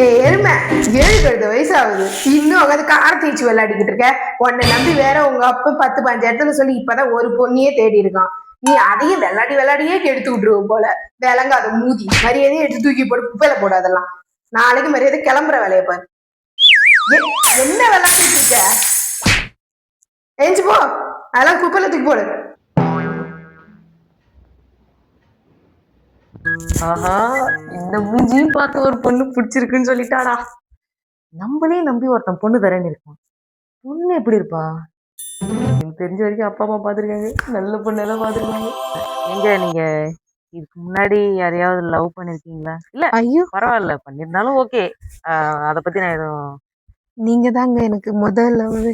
ஏ எருமை ஏழு வயசு ஆகுது இன்னும் உட்காந்து கார தேய்ச்சி விளையாடிக்கிட்டு இருக்க. உன்னை நம்பி வேற உங்க அப்பா பத்து பஞ்சு இடத்துல சொல்லி இப்பதான் ஒரு பொண்ணையே தேடி இருக்கான். நீ அதையும் விளையாடி விளையாடியே கெடுத்து விட்டுருவ போல. விளங்காத மூதி. மரியாதையை எடுத்து தூக்கி போட்டு குப்பையில போட அதெல்லாம். நாளைக்கு மரியாதை கிளம்புற வேலையை பாரு. என்ன விளையாண்டுட்டு இருக்க எஞ்சி போ. அதெல்லாம் குப்பையில தூக்கி போடு. ஆஹா இந்த மூஞ்சியும் பார்த்து ஒரு பொண்ணு பிடிச்சிருக்குன்னு சொல்லிட்டாடா. நம்மளே நம்பி ஒருத்தன் பொண்ணு தரேன்னு இருக்கான் பொண்ணு எப்படி இருப்பா? எனக்கு தெரிஞ்ச வரைக்கும் அப்பா அம்மா பார்த்துருக்காங்க. நல்ல பொண்ணு எல்லாம் பார்த்துருக்காங்க. எங்க நீங்க இதுக்கு முன்னாடி யாரையாவது லவ் பண்ணிருக்கீங்களா? இல்ல ஐயோ. பரவாயில்ல பண்ணிருந்தாலும் ஓகே அதை பத்தி நான் எதுவும் நீங்க தாங்க எனக்கு முதல்ல ஒரு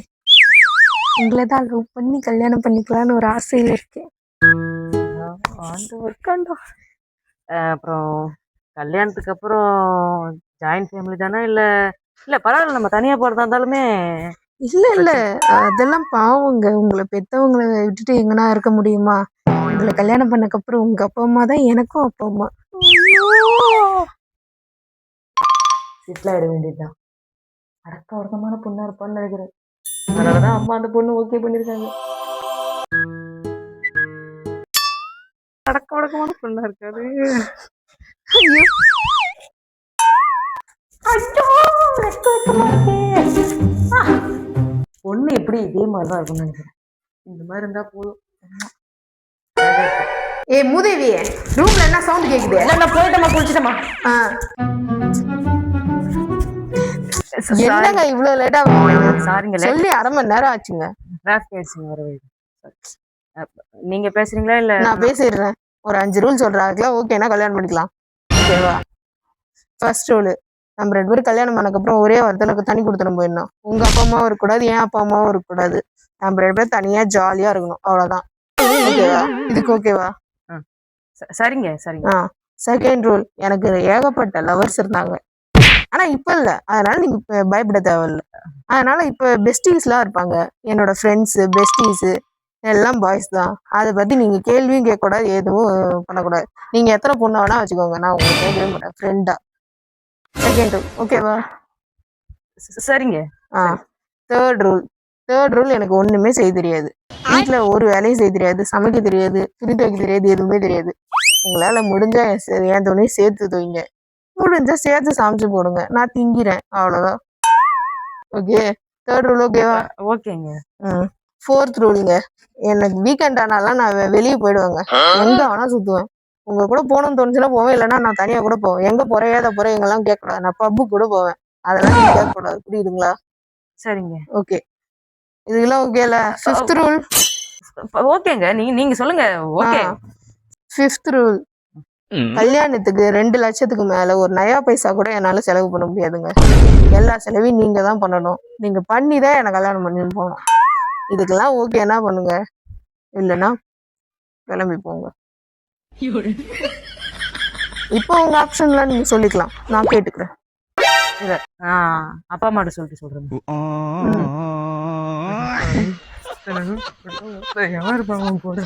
உங்களை தான் லவ் பண்ணி கல்யாணம் பண்ணிக்கலாம்னு ஒரு ஆசையில இருக்கேன். ஆண்டவர் கண்டா அப்புறம் கல்யாணத்துக்கு அப்புறம் ஜாயிண்ட் ஃபேமிலி தானே? இல்ல இல்ல பரவாயில்ல நம்ம தனியா போறதா இருந்தாலுமே இல்ல இல்ல. அதெல்லாம் பாவங்க. உங்களை பெத்தவங்களை விட்டுட்டு எங்கனா இருக்க முடியுமா? உங்களை கல்யாணம் பண்ணக்கு அப்புறம் உங்க அப்பா அம்மா தான் எனக்கும் அப்பா அம்மா. செட்டில் ஆயிட வேண்டியதுதான் அடக்க ஒடுக்கமான பொண்ணா இருப்பான்னு நினைக்கிறேன். அதனாலதான் அம்மா அந்த பொண்ணு ஓகே பண்ணிருக்காங்க ஒடுக்கமான பொண்ணா இருக்காது பொண்ணு எப்படி இதே மாதிரி தான் இருக்கும்னு நினைக்கிறேன். இந்த மாதிரி இருந்தா போதும். ஏ மூதேவி ரூம்ல என்ன சவுண்ட் கேக்குது? நான் போயிட்டமா குளிச்சிட்டமா என்னங்க இவ்வளவு லேட்டா சாரிங்க சொல்லி அரை மணி நேரம் ஆச்சுங்க. டிராஃபிக் ஆயிடுச்சுங்க வர நீங்க பேசுறீங்களா இல்ல நான் பேசிடுறேன். ஒரு அஞ்சு ரூல் அதுக்கெல்லாம் ஓகேனா கல்யாணம் பண்ணிக்கலாம். ஓகேவா ஃபர்ஸ்ட் ரூல் நம்ம ரெண்டு பேரும் கல்யாணம் பண்ணக்கப்புறம் ஒரே வாரத்தில் தனி கொடுத்துட்டு போயிடணும். உங்க அப்பா அம்மாவும் இருக்கக்கூடாது என் அப்பா அம்மாவும் இருக்கக்கூடாது. நம்ம ரெண்டு பேரும் தனியா ஜாலியா இருக்கணும் அவ்வளவுதான். ஓகேவா இதுக்கு ஓகேவா சரிங்க சரிங்க. ஆ. செகண்ட் ரூல் எனக்கு ஏகப்பட்ட லவர்ஸ் இருந்தாங்க. ஆனா இப்ப இல்ல. அதனால நீங்க இப்ப பயப்பட தேவையில்ல. அதனால இப்ப பெஸ்டீஸ்லாம் இருப்பாங்க. என்னோட ஃப்ரெண்ட்ஸ் பெஸ்டீஸ் எல்லாம் பாய்ஸ் தான். அதை பத்தி நீங்க கேள்வியும் கேட்கக்கூடாது எதுவும் பண்ணக்கூடாது. நீங்க எத்தனை பொண்ணு வேணா வச்சுக்கோங்க. நான் உங்களுக்கு கேட்கவே மாட்டேன். ஃப்ரெண்டா செகண்ட் ரூல் ஓகேவா சரிங்க. ஆ. தேர்ட் ரூல் தேர்ட் ரூல் எனக்கு ஒண்ணுமே செய்ய தெரியாது. வீட்ல ஒரு வேலையும் செய்ய தெரியாது. சமைக்க தெரியாது. துணி துவைக்க தெரியாது. எதுவுமே தெரியாது. உங்களால முடிஞ்சா என் துணியை சேர்த்து துவைங்க முடிஞ்சா சேர்த்து சமைச்சு போடுங்க. நான் திங்கிறேன். அவ்வளவுதான். ஓகே தேர்ட் ரூல் ஓகேவா ஓகேங்க. ம். ஃபோர்த் ரூலுங்க எனக்கு வீக்கெண்ட் ஆனாலாம் நான் வெ- வெளியே போயிடுவேங்க. எங்க வேணா சுத்துவேன். உங்க கூட போகணும்னு தோணுச்சுன்னா போவேன் இல்லைன்னா நான் தனியா கூட போவேன். எங்க போறேன் ஏத போறேன் எங்கெல்லாம் கேட்கக்கூடாது. நான் பப்பு கூட போவேன். அதெல்லாம் நீங்க கேட்கக்கூடாது. புரியுதுங்களா? சரிங்க. ஓகே இதுக்கெல்லாம் ஓகேல ஃபிஃப்த் ரூல் ஓகேங்க. நீங்க நீங்க சொல்லுங்க. ஓகே. ஃபிஃப்த் ரூல் கல்யாணத்துக்கு ரெண்டு லட்சத்துக்கு மேல ஒரு நயா பைசா கூட என்னால செலவு பண்ண முடியாதுங்க. எல்லா செலவையும் நீங்க தான் பண்ணணும். நீங்க பண்ணி தான் எனக்கு கல்யாணம் பண்ணி போகணும். இதுக்கெல்லாம் ஓகே என்ன பண்ணுங்க? இல்லைன்னா கிளம்பி போங்க. இப்போ உங்க ஆப்ஷன்லாம் நீங்க சொல்லிக்கலாம். நான் கேட்டுக்கிறேன். இல்ல ஆஹ் அப்பா அம்மாட்ட சொல்லிட்டு சொல்றேன். யார் இருப்பாங்க போட